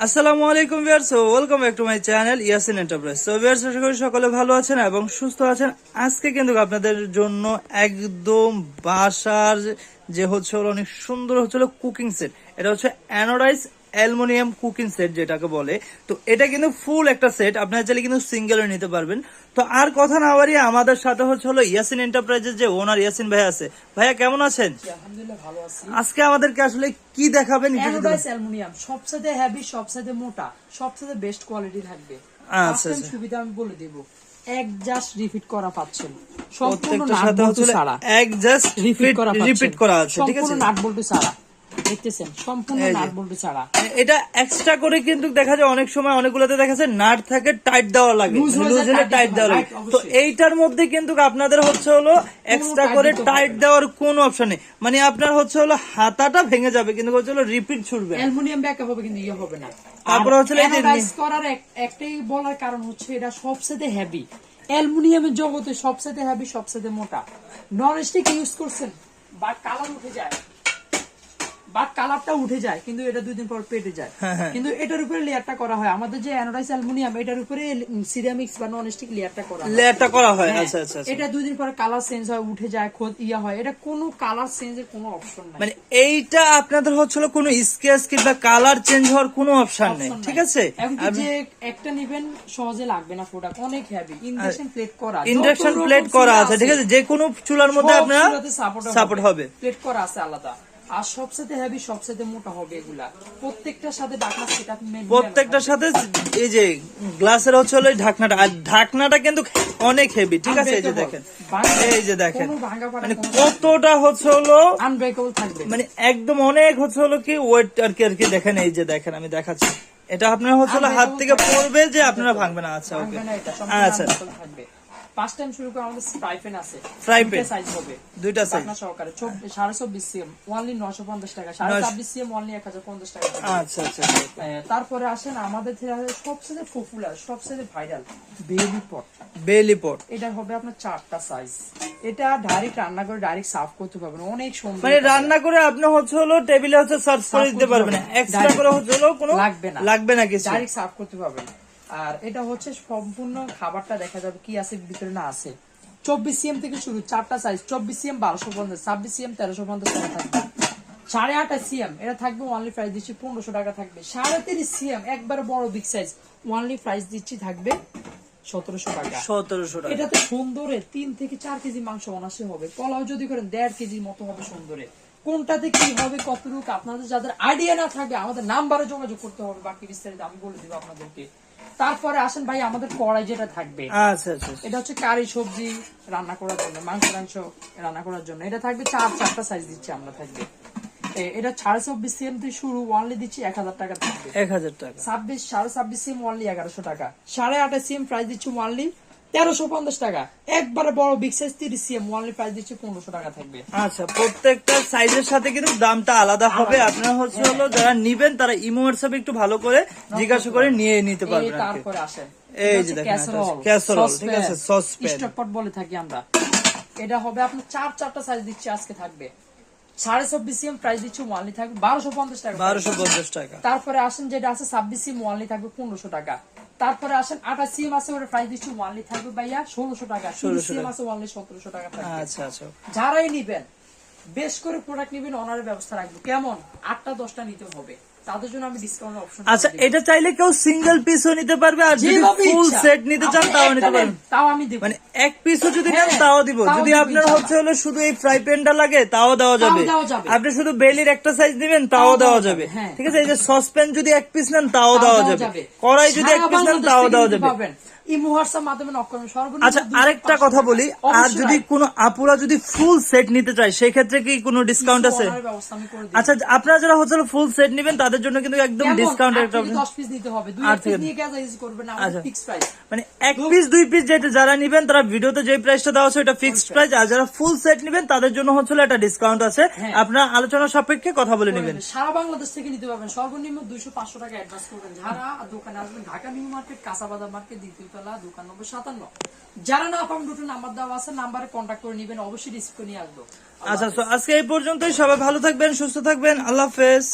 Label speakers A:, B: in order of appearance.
A: আসসালামু আলাইকুম viewers welcome back to my channel Yasin enterprise so viewers আশা করি সকলে ভালো আছেন এবং সুস্থ আছেন। আজকে কিন্তু আপনাদের জন্য একদম বাসার যে হচ্ছে হলো অনেক সুন্দর হচ্ছে কুকিং সেট এটা হচ্ছে অ্যানোডাইজ অ্যালুমিনিয়াম কুকিং সেট যেটাকে বলে তো এটা কিন্তু ফুল একটা সেট আপনারা চাইলে কিন্তু সিঙ্গেল নিতে পারবেন। তো আর কথা না বাড়িয়ে আমাদের সাথে হচ্ছে হলো ইয়াসিন এন্টারপ্রাইজের যে ওনার ইয়াসিন ভাই আছে। ভাইয়া কেমন আছেন? আজকে আমাদেরকে আসলে কি দেখাবেন
B: অ্যালুমিনিয়াম সবচেয়ে হেভি সবচেয়ে মোটা সবচেয়ে বেস্ট কোয়ালিটি থাকবে।
A: আচ্ছা, আচ্ছা।
B: সুবিধা আমি বলে দেব। এক জাস্ট রিপিট করা পাচ্ছেন। সম্পূর্ণ নাট বল্টু ছাড়া।
A: এক জাস্ট
B: রিপিট করা
A: রিপিট করা আছে ঠিক আছে?
B: নাট বল্টু ছাড়া। দেখতেছেন সম্পূর্ণ নাট বল্টু ছাড়া।
A: এটা এক্সট্রা করে কিন্তু দেখা যায় অনেক সময় অনেকগুলোতে দেখা যায় নাট থাকে টাইট দেওয়া লাগে। লুজ হলে টাইট দেওয়া লাগে। তো এইটার মধ্যে কিন্তু আপনাদের হচ্ছে হলো এক্সট্রা করে টাইট দেওয়ার কোনো অপশন নেই। মানে আপনার হচ্ছে হলো হাতাটা ভেঙে যাবে কিন্তু হচ্ছে হলো রিপিট ছুটবে না।
B: অ্যালুমিনিয়াম ব্যাকআপ হবে কিন্তু ইয়ে হবে না।
A: তারপরে হচ্ছে
B: করার একটাই বলার কারণ হচ্ছে এটা সবচেয়ে হেভি অ্যালুমিনিয়ামের জগতে সবচেয়ে হেভি সবচেয়ে মোটা। নন স্টিক ইউজ করছেন বা কালার উঠে যায়। বাট কালারটা উঠে যায় কিন্তু এটা দুই দিন পর পেটে যায়।
A: হ্যাঁ,
B: কিন্তু এটার উপরে লেয়ারটা করা হয়। আমাদের যে অ্যানোডাইজ অ্যালুমিনিয়াম এটার উপরে সিরামিক্স বা নন স্টিক লেয়ারটা করা হয়।
A: লেয়ারটা করা হয়
B: হ্যাঁ,
A: আচ্ছা আচ্ছা আচ্ছা।
B: এটা দুই দিন পরে কালার চেঞ্জ হয় উঠে যায় খোদ ইয়া হয়। এটা কোনো কালার চেঞ্জের কোনো অপশন নাই।
A: মানে এইটা আপনাদের হচ্ছে হলো কোনো স্কেচ কিংবা কালার চেঞ্জ হওয়ার কোনো অপশন নেই ঠিক আছে?
B: এমনকি যে একটা নিবেন সহজে লাগবে না প্রোডাক্ট অনেক হেভি ইন্ডাকশন প্লেট করা
A: ইন্ডাকশন প্লেট করা আছে ঠিক আছে। যে কোনো চুলার মধ্যে আপনার সাপোর্ট হবে।
B: প্লেট করা আছে আলাদা। আর সবচেয়ে হেভি সবচেয়ে মোটা হবে এগুলা। প্রত্যেকটার সাথে সেটআপ
A: প্রত্যেকটার সাথে এই যে গ্লাসের হচ্ছে হলো ঢাকনাটা। আর ঢাকনাটা কিন্তু অনেক হেভি ঠিক আছে? এই যে দেখেন। এই যে দেখেন। মানে কতটা হচ্ছে হলো
B: আনব্রেকেবল থাকবে।
A: মানে একদম অনেক হচ্ছে হলো কি ওয়েট আর কি আর কি দেখেন এই যে দেখেন আমি দেখাচ্ছি। এটা আপনার হচ্ছে হাত থেকে পড়বে যে আপনারা ভাঙবে না। আচ্ছা ওকে আচ্ছা।
B: ফার্স্ট টাইম শুরু করে আমাদের আছে। সাইজ হবে।
A: দুইটা সাইজ
B: ঢাকনা সহকারে। সিএম নশো পঞ্চাশ টাকা। সিএম হাজার পঞ্চাশ টাকা।
A: আচ্ছা আচ্ছা আচ্ছা।
B: তারপরে আসেন আমাদের থেকে সবচেয়ে পপুলার সবচেয়ে ভাইরাল বেবি পট
A: বেলি পট
B: এটা হবে আপনার চারটা সাইজ এটা ডাইরেক্ট রান্না করে ডাইরেক্ট সার্ভ করতে পারবেন। অনেক সুন্দর
A: মানে রান্না করে আপনি হচ্ছে হলো টেবিলে হচ্ছে সার্ভ করে দিতে পারবেন
B: পারবেন।
A: এক্সট্রা করে হচ্ছে হলো কোনো
B: লাগবে না।
A: লাগবে না কিছু।
B: ডাইরেক্ট সার্ভ করতে পারবেন। আর এটা হচ্ছে সম্পূর্ণ খাবারটা দেখা যাবে কি আছে ভিতরে না আছে। চব্বিশ সিএম থেকে শুরু চারটা সাইজ চব্বিশ সিএম বারোশো পঞ্চাশ ছাব্বিশ সিএম তেরোশো পঞ্চাশ টাকা থাকবে। সাড়ে আঠাশ সিএম এটা থাকবে ওয়ানলি প্রাইস দিচ্ছি পনেরোশো টাকা থাকবে। সাড়ে তিরিশ সিএম একবার বড় বিগ সাইজ ওয়ানলি প্রাইস দিচ্ছি থাকবে সতেরোশো টাকা।
A: সতেরোশো টাকা।
B: এটাতে সুন্দরে তিন থেকে চার কেজি মাংস অনাসে হবে। পোলাও যদি করেন দেড় কেজির মতো হবে সুন্দরে। কোনটাতে কি হবে কতটুকু আপনাদের যাদের আইডিয়া না থাকে আমাদের নাম্বারে যোগাযোগ করতে হবে। বাকি বিস্তারিত আমি বলে দিব আপনাদেরকে। তারপরে আসেন ভাই আমাদের কড়াই যেটা থাকবে।
A: আচ্ছা আচ্ছা আচ্ছা।
B: এটা হচ্ছে কারি সবজি রান্না করার জন্য মাংস মাংস রান্না করার জন্য। এটা থাকবে চার চারটা সাইজ দিচ্ছি আমরা থাকবে। এটা সাড়ে চব্বিশ সিএম থেকে শুরু ওয়ানলি দিচ্ছি এক হাজার টাকা
A: এক হাজার টাকা।
B: ছাব্বিশ সাড়ে ছাব্বিশ সিএম ওয়ানলি এগারোশো টাকা। সাড়ে আঠাশ সিএম প্রাইস দিচ্ছি ওয়ানলি তেরোশো পঞ্চাশ টাকা। একবারে বড় বিগ সাইজ তিরিশ সিএম ওয়ানলি প্রাইস দিচ্ছি পনেরোশো টাকা থাকবে।
A: আচ্ছা প্রত্যেকটা সাইজের সাথে কিন্তু দামটা আলাদা হবে। আপনারা হচ্ছে হলো যারা নিবেন তারা ইমো হোয়াটসঅ্যাপে একটু ভালো করে জিজ্ঞাসা করে নিয়ে নিতে পারবেন
B: তারপরে আসেন।
A: এই যে দেখেন, ক্যাসারোল, ঠিক আছে, saucepan।
B: স্টকপট বলে থাকি আমরা। এটা হবে আপনার চার চারটা সাইজ দিচ্ছি আজকে থাকবে। সাড়ে চব্বিশ সিএম প্রাইস দিচ্ছি ওয়ানলি থাকবে বারোশো পঞ্চাশ টাকা।
A: বারোশো পঞ্চাশ টাকা।
B: তারপরে আসেন যেটা আছে ছাব্বিশ সিএম ওয়ানলি থাকবে পনেরোশো টাকা। তারপরে আসেন আটা সিএম আছে ওটা প্রাইস দিচ্ছি ওয়ানলি থাকবে ভাইয়া ষোলোশো টাকা সিএম আছে ওয়ানলি সতেরোশো টাকা
A: আচ্ছা আচ্ছা।
B: যারাই নিবেন বেশ করে প্রোডাক্ট নিবেন অনারের ব্যবস্থা রাখব। কেমন? আটটা দশটা নিতে হবে। তাদের জন্য আমি ডিসকাউন্ট অপশন
A: আচ্ছা এটা চাইলে কেউ সিঙ্গেল পিসও নিতে পারবে আর যদি ফুল সেট নিতে চান তাও নিতে পারবেন।
B: তাও আমি দেব।
A: মানে এক পিসও যদি নেন
B: হ্যাঁ,
A: তাও দিব। যদি আপনার হচ্ছে হলো শুধু এই ফ্রাই প্যানটা লাগে তাও দেওয়া যাবে। আপনি শুধু বেলির একটা সাইজ দিবেন তাও দেওয়া যাবে।
B: হ্যাঁ।
A: ঠিক আছে এই যে সসপ্যান যদি এক পিস নেন তাও দেওয়া যাবে। কড়াই যদি এক পিস নেন তাও দেওয়া যাবে।
B: ইমো হোয়াটসঅ্যাপ মাধ্যমে নক করবেন। সর্বনিম্ন
A: আচ্ছা
B: 200
A: আরেকটা কথা বলি। আর যদি। কোনো আপুরা যদি ফুল সেট নিতে চায় সেক্ষেত্রে কি কোনো ডিসকাউন্ট আছে। আচ্ছা আপনারা যারা হচ্ছে ফুল সেট নেবেন তাদের জন্য কিন্তু একদম? ডিসকাউন্ট একটা
B: থেকে দশ পিস নিতে হবে দুই পিস নিয়ে কাজ ইউজ করবেন না?
A: আচ্ছা।
B: প্রাইস
A: মানে এক পিস দুই পিস যেটা যারা নিবেন তারা ভিডিওতে যে প্রাইসটা দেওয়া আছে ওটা ফিক্সড প্রাইস আর যারা ফুল সেট নিবেন তাদের জন্য হচ্ছে একটা ডিসকাউন্ট আছে।
B: হ্যাঁ।
A: আপনারা আলোচনা সাপেক্ষে কথা বলে নেবেন।
B: সারা বাংলাদেশ থেকে নিতে পারবেন। সর্বনিম্ন দুইশো পাঁচশো টাকা অ্যাডভান্স করবেন। যারা দোকানে আসবেন ঢাকা নিউ মার্কেট মার্কেট দ্বিতীয়তলা দোকান নম্বর সাতান্ন। যারা না পাবেন দুটো নাম্বার দেওয়া আছে, নাম্বারে কন্ট্যাক্ট করে নিবেন, অবশ্যই রিসিভ করে নিয়ে আসব।
A: আচ্ছা আজকে এই পর্যন্তই। সবাই ভালো থাকবেন, সুস্থ থাকবেন। আল্লাহ হাফেজ।